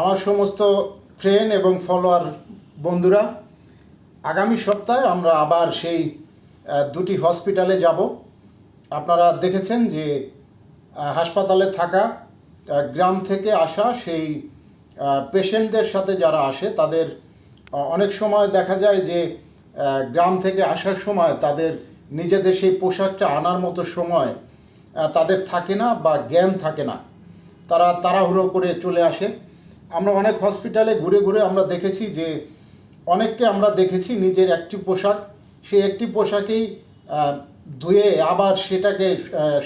আমার সমস্ত ফ্রেন্ড এবং ফলোয়ার বন্ধুরা, আগামী সপ্তাহে আমরা আবার সেই দুটি হসপিটালে যাব। আপনারা দেখেছেন যে হাসপাতালে থাকা গ্রাম থেকে আসা সেই পেশেন্টদের সাথে যারা আসে, তাদের অনেক সময় দেখা যায় যে গ্রাম থেকে আসার সময় তাদের নিজেদের সেই পোশাকটা আনার মতো সময় তাদের থাকে না বা জ্ঞান থাকে না। তারা তাড়াহুড়ো করে চলে আসে। আমরা অনেক হসপিটালে ঘুরে ঘুরে আমরা দেখেছি যে অনেককে আমরা দেখেছি নিজের একটি পোশাক। সেই একটি পোশাকেই ধুয়ে আবার সেটাকে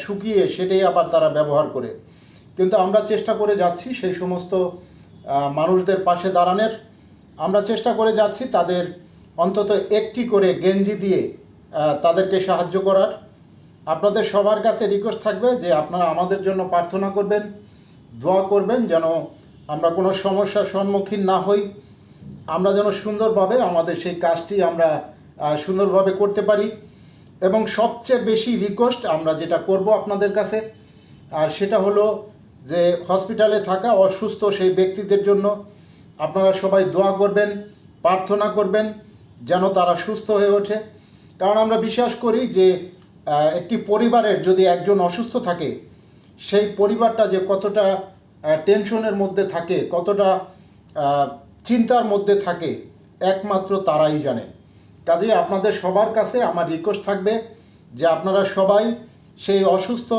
শুকিয়ে সেটাই আবার তারা ব্যবহার করে। কিন্তু আমরা চেষ্টা করে যাচ্ছি সেই সমস্ত মানুষদের পাশে দাঁড়ানোর। আমরা চেষ্টা করে যাচ্ছি তাদের অন্তত একটি করে গেঞ্জি দিয়ে তাদেরকে সাহায্য করার। আপনাদের সবার কাছে রিকোয়েস্ট থাকবে যে আপনারা আমাদের জন্য প্রার্থনা করবেন, দোয়া করবেন যেন আমরা কোনো সমস্যার সম্মুখীন না হই। আমরা যেন সুন্দরভাবে আমাদের সেই কাজটি আমরা সুন্দরভাবে করতে পারি। এবং সবচেয়ে বেশি রিকোয়েস্ট আমরা যেটা করব আপনাদের কাছে, আর সেটা হলো যে হসপিটালে থাকা অসুস্থ সেই ব্যক্তিদের জন্য আপনারা সবাই দোয়া করবেন, প্রার্থনা করবেন যেন তারা সুস্থ হয়ে ওঠে। কারণ আমরা বিশ্বাস করি যে একটি পরিবারের যদি একজন অসুস্থ থাকে, সেই পরিবারটা যে কতটা টেনশনের মধ্যে থাকে, কতটা চিন্তার মধ্যে থাকে, একমাত্র তারাই জানে। কাজেই আপনাদের সবার কাছে আমার রিকোয়েস্ট থাকবে যে আপনারা সবাই সেই অসুস্থ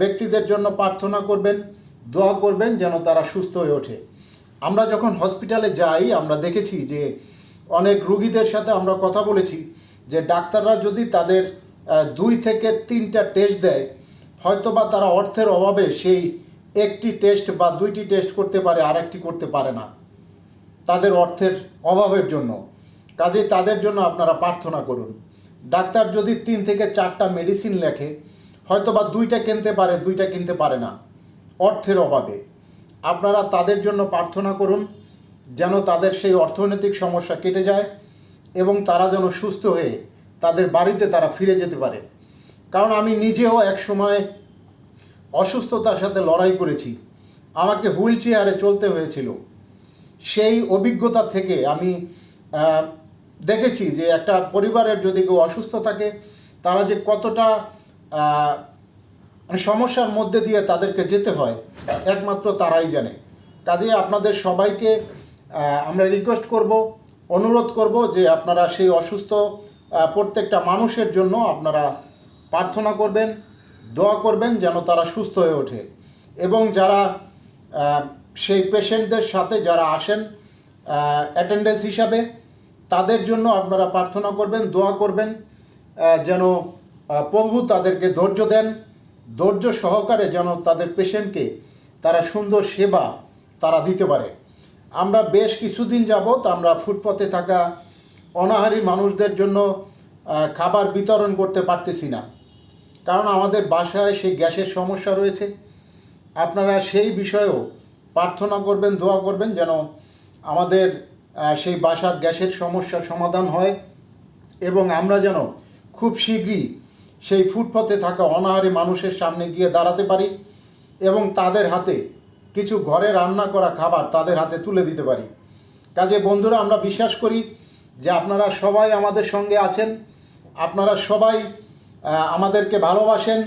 ব্যক্তিদের জন্য প্রার্থনা করবেন, দোয়া করবেন যেন তারা সুস্থ হয়ে ওঠে। আমরা যখন হসপিটালে যাই, আমরা দেখেছি যে অনেক রুগীদের সাথে আমরা কথা বলেছি যে ডাক্তাররা যদি তাদের দুই থেকে তিনটা টেস্ট দেয়, হয়তোবা তারা অর্থের অভাবে সেই একটি টেস্ট বা দুইটি টেস্ট করতে পারে, আরেকটি করতে পারে না। তাদের অর্থের অভাবের জন্য। কাজেই তাদের জন্য আপনারা প্রার্থনা করুন। ডাক্তার যদি তিন থেকে চারটা মেডিসিন লেখে হয়তো বা দুইটা কিনতে পারে, দুইটা কিনতে পারে না। অর্থের অভাবে। আপনারা তাদের জন্য প্রার্থনা করুন, যেন তাদের সেই অর্থনৈতিক সমস্যা কেটে যায় এবং তারা যেন সুস্থ হয়ে তাদের বাড়িতে তারা ফিরে যেতে পারে। কারণ আমি নিজেও এক সময় অসুস্থতার সাথে লড়াই করেছি। আমাকে হুইল চেয়ারে চলতে হয়েছিল। সেই অভিজ্ঞতা থেকে আমি দেখেছি যে একটা পরিবারের যদি কেউ অসুস্থ থাকে, তারা যে কতটা সমস্যার মধ্যে দিয়ে তাদেরকে যেতে হয়, একমাত্র তারাই জানে। কাজে আপনাদের সবাইকে আমরা রিকোয়েস্ট করব, অনুরোধ করব যে আপনারা সেই অসুস্থ প্রত্যেকটা মানুষের জন্য আপনারা প্রার্থনা করবেন। দোয়া করবেন যেন তারা সুস্থ হয়ে ওঠে। এবং যারা সেই পেশেন্টদের সাথে যারা আসেন অ্যাটেন্ডেন্স হিসাবে, তাদের জন্য আপনারা প্রার্থনা করবেন, দোয়া করবেন যেন প্রভু তাদেরকে ধৈর্য দেন, ধৈর্য সহকারে যেন তাদের পেশেন্টকে তারা সুন্দর সেবা তারা দিতে পারে। আমরা বেশ কিছুদিন যাবৎ আমরা ফুটপথে থাকা অনাহারী মানুষদের জন্য খাবার বিতরণ করতে পারতেছি না। কারণ আমাদের বাসায় সেই গ্যাসের সমস্যা রয়েছে। আপনারা সেই বিষয়েও প্রার্থনা করবেন, দোয়া করবেন যেন আমাদের সেই বাসার গ্যাসের সমস্যার সমাধান হয় এবং আমরা যেন খুব শীঘ্রই সেই ফুটপথে থাকা অনাহারী মানুষের সামনে গিয়ে দাঁড়াতে পারি এবং তাদের হাতে কিছু ঘরে রান্না করা খাবার তাদের হাতে তুলে দিতে পারি। কাজে বন্ধুরা, আমরা বিশ্বাস করি যে আপনারা সবাই আমাদের সঙ্গে আছেন। আপনারা সবাই আমাদেরকে ভালোবাসেন,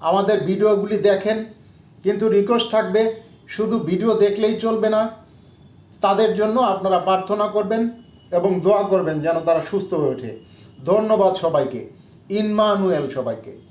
আমাদের ভিডিওগুলি দেখেন, কিন্তু রিকোয়েস্ট থাকবে, শুধু ভিডিও দেখলেই চলবে না, তাদের জন্য আপনারা প্রার্থনা করবেন এবং দোয়া করবেন যেন তারা সুস্থ হয়ে ওঠে। ধন্যবাদ সবাইকে ইনমানুয়েল সবাইকে।